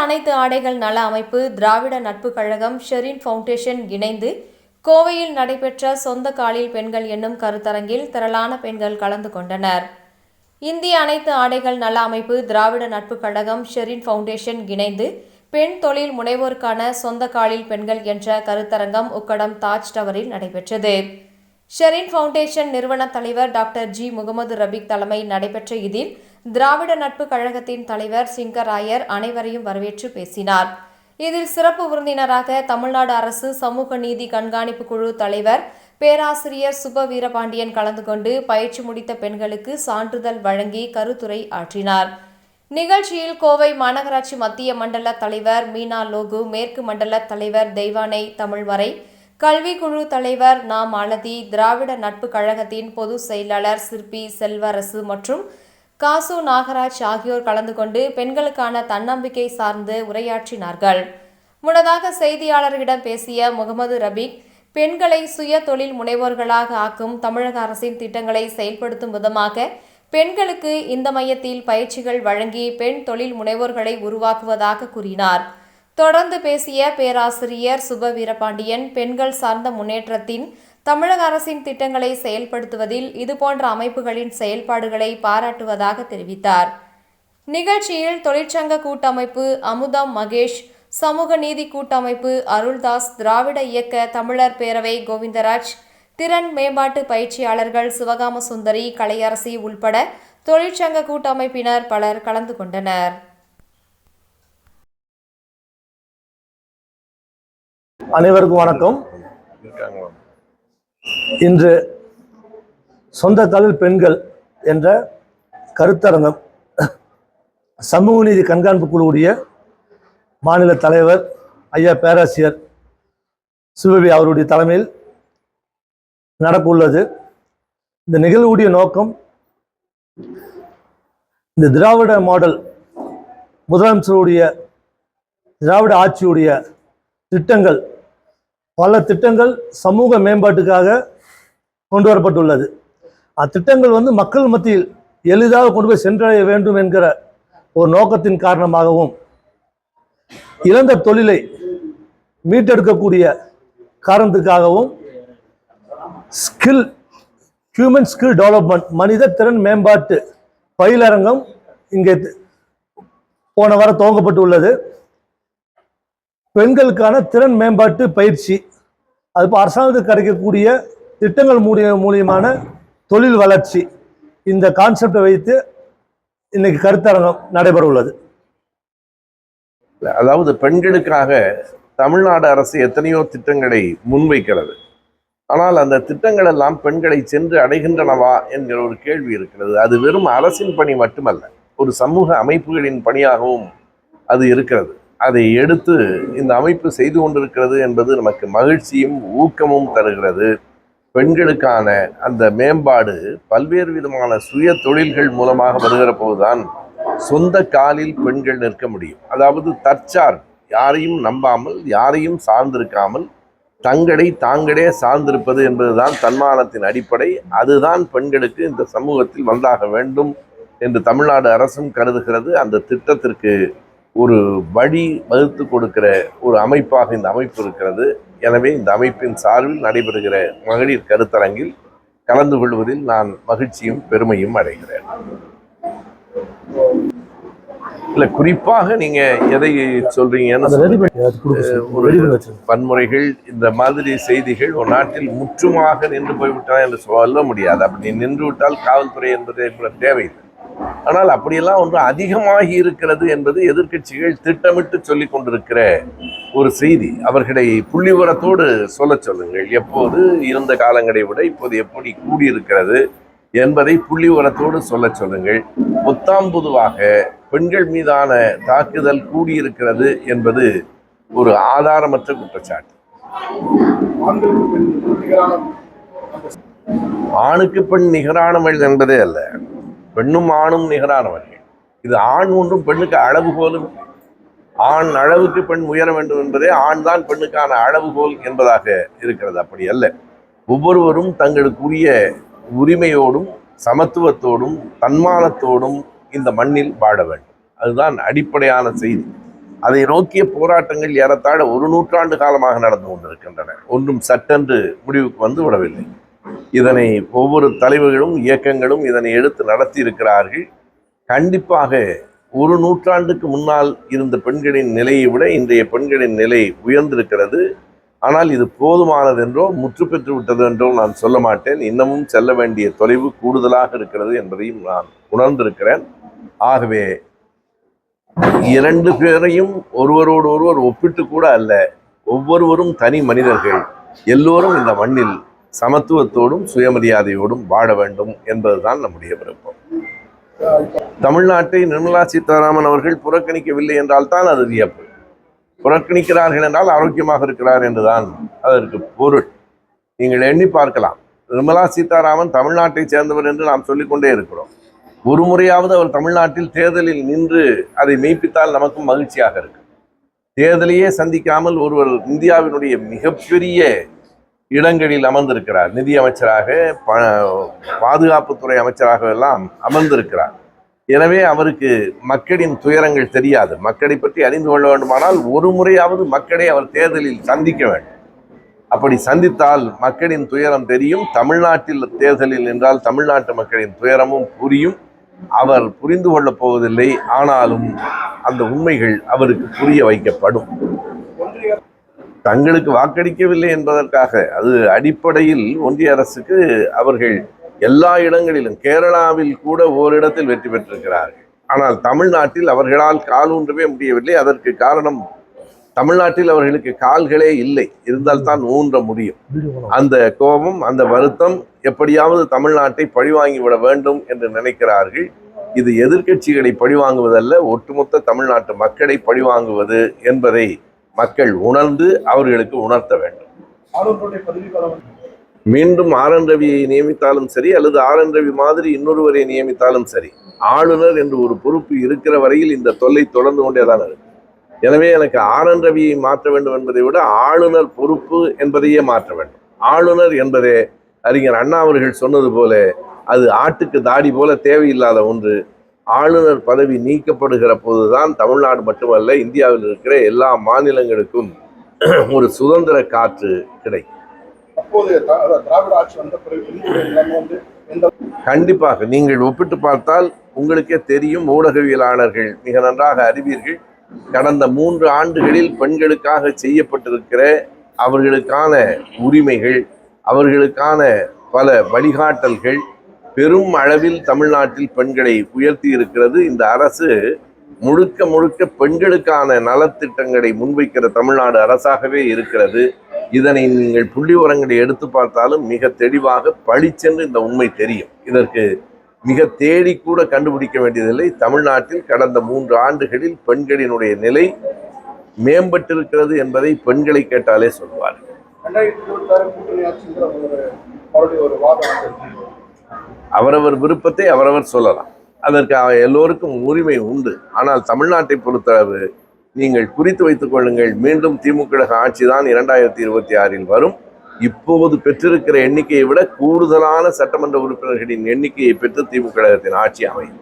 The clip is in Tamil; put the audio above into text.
அனைத்து ஆடைகள் நல அமைப்பு திராவிட நட்பு கழகம் ஷெரின் ஃபவுண்டேஷன் இணைந்து கோவையில் நடைபெற்ற சொந்த காலில் பெண்கள் என்னும் கருத்தரங்கில் திரளான பெண்கள் கலந்து கொண்டனர். இந்திய அனைத்து ஆடைகள் நல அமைப்பு திராவிட நட்பு கழகம் ஷெரின் ஃபவுண்டேஷன் இணைந்து பெண் தொழில் முனைவோருக்கான சொந்த காலில் பெண்கள் என்ற கருத்தரங்கம் உக்கடம் தாஜ் டவரில் நடைபெற்றது. ஷெரின் ஃபவுண்டேஷன் நிறுவன தலைவர் டாக்டர் ஜி. முகமது ரபிக் தலைமை நடைபெற்ற இதில் திராவிட நட்பு கழகத்தின் தலைவர் சிங்கராயர் அனைவரையும் வரவேற்று பேசினார். இதில் சிறப்பு விருந்தினராக தமிழ்நாடு அரசு சமூக நீதி கண்காணிப்பு குழு தலைவர் பேராசிரியர் சுப வீரபாண்டியன் கலந்து கொண்டு பயிற்சி முடித்த பெண்களுக்கு சான்றிதழ் வழங்கி கருத்துரை ஆற்றினார். நிகழ்ச்சியில் கோவை மாநகராட்சி மத்திய மண்டல தலைவர் மீனா லோகு மேற்கு மண்டல தலைவர் தெய்வானை தமிழ்வரை கல்வி குழு தலைவர் நா. மாலதி திராவிட நட்பு கழகத்தின் பொதுச் செயலாளர் சிற்பி செல்வரசு மற்றும் காசு நாகராஜ் ஆகியோர் கலந்து கொண்டு பெண்களுக்கான தன்னம்பிக்கை சார்ந்து உரையாற்றினார்கள். முன்னதாக செய்தியாளர்களிடம் பேசிய முகமது ரபீக் பெண்களை சுய தொழில் முனைவோர்களாக ஆக்கும் தமிழக அரசின் திட்டங்களை செயல்படுத்தும் விதமாக பெண்களுக்கு இந்த மையத்தில் பயிற்சிகள் வழங்கி பெண் தொழில் முனைவோர்களை உருவாக்குவதாக கூறினார். தொடர்ந்து பேசிய பேராசிரியர் சுப வீரபாண்டியன் பெண்கள் சார்ந்த முன்னேற்றத்தின் தமிழக அரசின் திட்டங்களை செயல்படுத்துவதில் இதுபோன்ற அமைப்புகளின் செயல்பாடுகளை பாராட்டுவதாக தெரிவித்தார். நிகழ்ச்சியில் தொழிற்சங்க கூட்டமைப்பு அமுதம் மகேஷ் சமூக நீதி கூட்டமைப்பு அருள்தாஸ் திராவிட இயக்க தமிழர் பேரவை கோவிந்தராஜ் திறன் மேம்பாட்டு பயிற்சியாளர்கள் சிவகாம சுந்தரி கலையரசி உள்பட தொழிற்சங்க கூட்டமைப்பினர் பலர் கலந்து கொண்டனர். அனைவருக்கும் வணக்கம். இன்று சொந்த தமிழ் பெண்கள் என்ற கருத்தரங்கம் சமூக நீதி கண்காணிப்பு குழுவுடைய மாநில தலைவர் ஐயா பேராசிரியர் சிவவி அவருடைய தலைமையில் நடக்க உள்ளது இந்த நிகழ்வுடைய நோக்கம் இந்த திராவிட மாடல் முதலமைச்சருடைய திராவிட ஆட்சியுடைய திட்டங்கள் பல திட்டங்கள் சமூக மேம்பாட்டுக்காக கொண்டு வரப்பட்டுள்ளது அத்திட்டங்கள் வந்து மக்கள் மத்தியில் எளிதாக கொண்டு போய் சென்றடைய வேண்டும் என்கிற ஒரு நோக்கத்தின் காரணமாகவும் இழந்த தொழிலை மீட்டெடுக்கக்கூடிய காரணத்துக்காகவும் ஸ்கில் ஹியூமன் ஸ்கில் டெவலப்மெண்ட் மனித திறன் மேம்பாட்டு பயிலரங்கம் இங்கே போன வாரம் துவங்கப்பட்டுள்ளது. பெண்களுக்கான திறன் மேம்பாட்டு பயிற்சி. அது இப்போ அரசாங்கத்துக்கு கிடைக்கக்கூடிய திட்டங்கள் மூலிய மூலியமான தொழில் வளர்ச்சி. இந்த கான்செப்டை வைத்து இன்னைக்கு கருத்தரங்கம் நடைபெற உள்ளது அதாவது பெண்களுக்காக தமிழ்நாடு அரசு எத்தனையோ திட்டங்களை முன்வைக்கிறது. ஆனால் அந்த திட்டங்கள் எல்லாம் பெண்களை சென்று அடைகின்றனவா என்கிற ஒரு கேள்வி இருக்கிறது. அது வெறும் அரசின் பணி மட்டுமல்ல ஒரு சமூக அமைப்புகளின் பணியாகவும் அது இருக்கிறது. அதை எடுத்து இந்த அமைப்பு செய்து கொண்டிருக்கிறது என்பது நமக்கு மகிழ்ச்சியும் ஊக்கமும் தருகிறது. பெண்களுக்கான அந்த மேம்பாடு பல்வேறு விதமான சுய தொழில்கள் மூலமாக வருகிற போதுதான் சொந்த காலில் பெண்கள் நிற்க முடியும். அதாவது தற்சார் யாரையும் நம்பாமல் யாரையும் சார்ந்திருக்காமல் தங்களை தாங்களே சார்ந்திருப்பது என்பதுதான் தன்மானத்தின் அடிப்படை. அதுதான் பெண்களுக்கு இந்த சமூகத்தில் வந்தாக வேண்டும் என்று தமிழ்நாடு அரசும் கருதுகிறது. அந்த திட்டத்திற்கு ஒரு வழி வகுத்து கொடுக்கிற ஒரு அமைப்பாக இந்த அமைப்பு இருக்கிறது. எனவே இந்த அமைப்பின் சார்பில் நடைபெறுகிற மகளிர் கருத்தரங்கில் கலந்து கொள்வதில் நான் மகிழ்ச்சியும் பெருமையும் அடைகிறேன். இல்ல குறிப்பாக நீங்க எதை சொல்றீங்கன்னு. ஒரு வன்முறைகள் இந்த மாதிரி செய்திகள் ஒரு நாட்டில் முற்றுமாக நின்று போய்விட்டன என்று சொல்ல முடியாது. அப்படி நின்று விட்டால் காவல்துறை என்பது கூட தேவையில்லை. ஆனால் அப்படியெல்லாம் ஒன்று அதிகமாகி இருக்கிறது என்பது எதிர்க்கட்சிகள் திட்டமிட்டு சொல்லி கொண்டிருக்கிற ஒரு செய்தி. அவர்களை புள்ளிவரத்தோடு சொல்ல சொல்லுங்கள். எப்போது இருந்த காலங்களை விட இப்போது எப்படி கூடியிருக்கிறது என்பதை புள்ளிவரத்தோடு சொல்ல சொல்லுங்கள். புத்தாம்புதுவாக பெண்கள் மீதான தாக்குதல் கூடியிருக்கிறது என்பது ஒரு ஆதாரமற்ற குற்றச்சாட்டு. ஆணுக்கு பெண் நிகரானவள் என்பதே அல்ல. பெண்ணும் ஆணும் நிகரானவர்கள். இது ஆண் ஒன்றும் பெண்ணுக்கு அளவுகோலும் போலும் ஆண் அளவுக்கு பெண் உயர வேண்டும் என்பதே ஆண் தான் பெண்ணுக்கான அளவுகோல் என்பதாக இருக்கிறது. அப்படி அல்ல. ஒவ்வொருவரும் தங்களுக்குரிய உரிமையோடும் சமத்துவத்தோடும் தன்மானத்தோடும் இந்த மண்ணில் வாழ வேண்டும். அதுதான் அடிப்படையான செய்தி. அதை நோக்கிய போராட்டங்கள் ஏறத்தாழ ஒரு நூற்றாண்டு காலமாக நடந்து கொண்டிருக்கின்றன. ஒன்றும் சட்டென்று முடிவுக்கு வந்து விடவில்லை. இதனை ஒவ்வொரு தலைவர்களும் இயக்கங்களும் இதனை எடுத்து நடத்தி இருக்கிறார்கள் கண்டிப்பாக ஒரு நூற்றாண்டுக்கு முன்னால் இருந்த பெண்களின் நிலையை விட இன்றைய பெண்களின் நிலை உயர்ந்திருக்கிறது. ஆனால் இது போதுமானது என்றோ முற்று பெற்று விட்டது என்றோ நான் சொல்ல மாட்டேன். இன்னமும் செல்ல வேண்டிய தொலைவு கூடுதலாக இருக்கிறது என்பதையும் நான் உணர்ந்திருக்கிறேன். ஆகவே இரண்டு பேரையும் ஒருவரோடு ஒருவர் ஒப்பிட்டு கூட அல்ல ஒவ்வொருவரும் தனி மனிதர்கள். எல்லோரும் இந்த மண்ணில் சமத்துவத்தோடும் சுயமரியாதையோடும் வாழ வேண்டும் என்பதுதான் நம்முடைய விருப்பம். தமிழ்நாட்டை நிர்மலா சீதாராமன் அவர்கள் புறக்கணிக்கவில்லை என்றால் தான் அது வியப்பு. புறக்கணிக்கிறார்கள் என்றால் ஆரோக்கியமாக இருக்கிறார் என்றுதான் அதற்கு பொருள். நீங்கள் எண்ணி பார்க்கலாம். நிர்மலா சீதாராமன் தமிழ்நாட்டை சேர்ந்தவர் என்று நாம் சொல்லிக்கொண்டே இருக்கிறோம். ஒரு முறையாவது அவர் தமிழ்நாட்டில் தேர்தலில் நின்று அதை மெய்ப்பித்தால் நமக்கும் மகிழ்ச்சியாக இருக்கு தேர்தலையே சந்திக்காமல் ஒருவர் இந்தியாவினுடைய மிகப்பெரிய இடங்களில் அமர்ந்திருக்கிறார். நிதி அமைச்சராக ப பாதுகாப்புத்துறை அமைச்சராக எல்லாம் அமர்ந்திருக்கிறார். எனவே அவருக்கு மக்களின் துயரங்கள் தெரியாது. மக்களை பற்றி அறிந்து கொள்ள வேண்டுமானால் ஒரு முறையாவது மக்களை அவர் தேர்தலில் சந்திக்க வேண்டும். அப்படி சந்தித்தால் மக்களின் துயரம் தெரியும். தமிழ்நாட்டில் தேர்தலில் என்றால் தமிழ்நாட்டு மக்களின் துயரமும் புரியும். அவர் புரிந்து கொள்ளப் போவதில்லை. ஆனாலும் அந்த உண்மைகள் அவருக்கு புரிய வைக்கப்படும். தங்களுக்கு வாக்களிக்கவில்லை என்பதற்காக அது அடிப்படையில் ஒன்றிய அரசுக்கு அவர்கள் எல்லா இடங்களிலும் கேரளாவில் கூட ஓரிடத்தில் வெற்றி பெற்றிருக்கிறார்கள். ஆனால் தமிழ்நாட்டில் அவர்களால் கால் ஊன்றவே முடியவில்லை. அதற்கு காரணம் தமிழ்நாட்டில் அவர்களுக்கு கால்களே இல்லை. இருந்தால் தான் ஊன்ற முடியும். அந்த கோபம் அந்த வருத்தம் எப்படியாவது தமிழ்நாட்டை பழிவாங்கிவிட வேண்டும் என்று நினைக்கிறார்கள். இது எதிர்க்கட்சிகளை பழிவாங்குவதல்ல ஒட்டுமொத்த தமிழ்நாட்டு மக்களை பழிவாங்குவது என்பதை மக்கள் உணர்ந்து அவர்களுக்கு உணர்த்த வேண்டும். மீண்டும் ஆர் என் ரவியை நியமித்தாலும் சரி அல்லது ஆர் என் ரவி மாதிரி இன்னொருவரை நியமித்தாலும் சரி ஆளுநர் என்று ஒரு பொறுப்பு இருக்கிற வரையில் இந்த தொல்லை தொடர்ந்து கொண்டேதான் இருக்கு. எனவே எனக்கு ஆர் என் ரவியை மாற்ற வேண்டும் என்பதை விட ஆளுநர் பொறுப்பு என்பதையே மாற்ற வேண்டும். ஆளுநர் என்பதே அறிஞர் அண்ணா அவர்கள் சொன்னது போல அது ஆட்டுக்கு தாடி போல தேவையில்லாத ஒன்று. ஆளுநர் பதவி நீக்கப்படுகிற போதுதான் தமிழ்நாடு மட்டுமல்ல இந்தியாவில் இருக்கிற எல்லா மாநிலங்களுக்கும் ஒரு சுதந்திர காற்று கிடைக்கும் கண்டிப்பாக நீங்கள் ஒப்பிட்டு பார்த்தால் உங்களுக்கே தெரியும் ஊடகவியலாளர்கள் மிக நன்றாக அறிவீர்கள். கடந்த மூன்று ஆண்டுகளில் பெண்களுக்காக செய்யப்பட்டிருக்கிற அவர்களுக்கான உரிமைகள் அவர்களுக்கான பல வழிகாட்டல்கள் பெரும் அளவில் தமிழ்நாட்டில் பெண்களை உயர்த்தி இருக்கிறது. இந்த அரசு முழுக்க முழுக்க பெண்களுக்கான நலத்திட்டங்களை முன்வைக்கிற தமிழ்நாடு அரசாகவே இருக்கிறது. இதனை நீங்கள் புள்ளி உரங்களை எடுத்து பார்த்தாலும் மிக தெளிவாக பளிச்சென்று இந்த உண்மை தெரியும். இதற்கு மிக தேடி கூட கண்டுபிடிக்க வேண்டியதில்லை. தமிழ்நாட்டில் கடந்த மூன்று ஆண்டுகளில் பெண்களினுடைய நிலை மேம்பட்டிருக்கிறது என்பதை பெண்களை கேட்டாலே சொல்வார்கள். அவரவர் விருப்பத்தை அவரவர் சொல்லலாம். அதற்கு எல்லோருக்கும் உரிமை உண்டு. ஆனால் தமிழ்நாட்டை பொறுத்தளவு நீங்கள் குறித்து வைத்துக் கொள்ளுங்கள். மீண்டும் திமுக ஆட்சி தான் இரண்டாயிரத்தி இருபத்தி ஆறில் வரும். இப்போது பெற்றிருக்கிற எண்ணிக்கையை விட கூடுதலான சட்டமன்ற உறுப்பினர்களின் எண்ணிக்கையை பெற்று திமுக ஆட்சி அமையும்.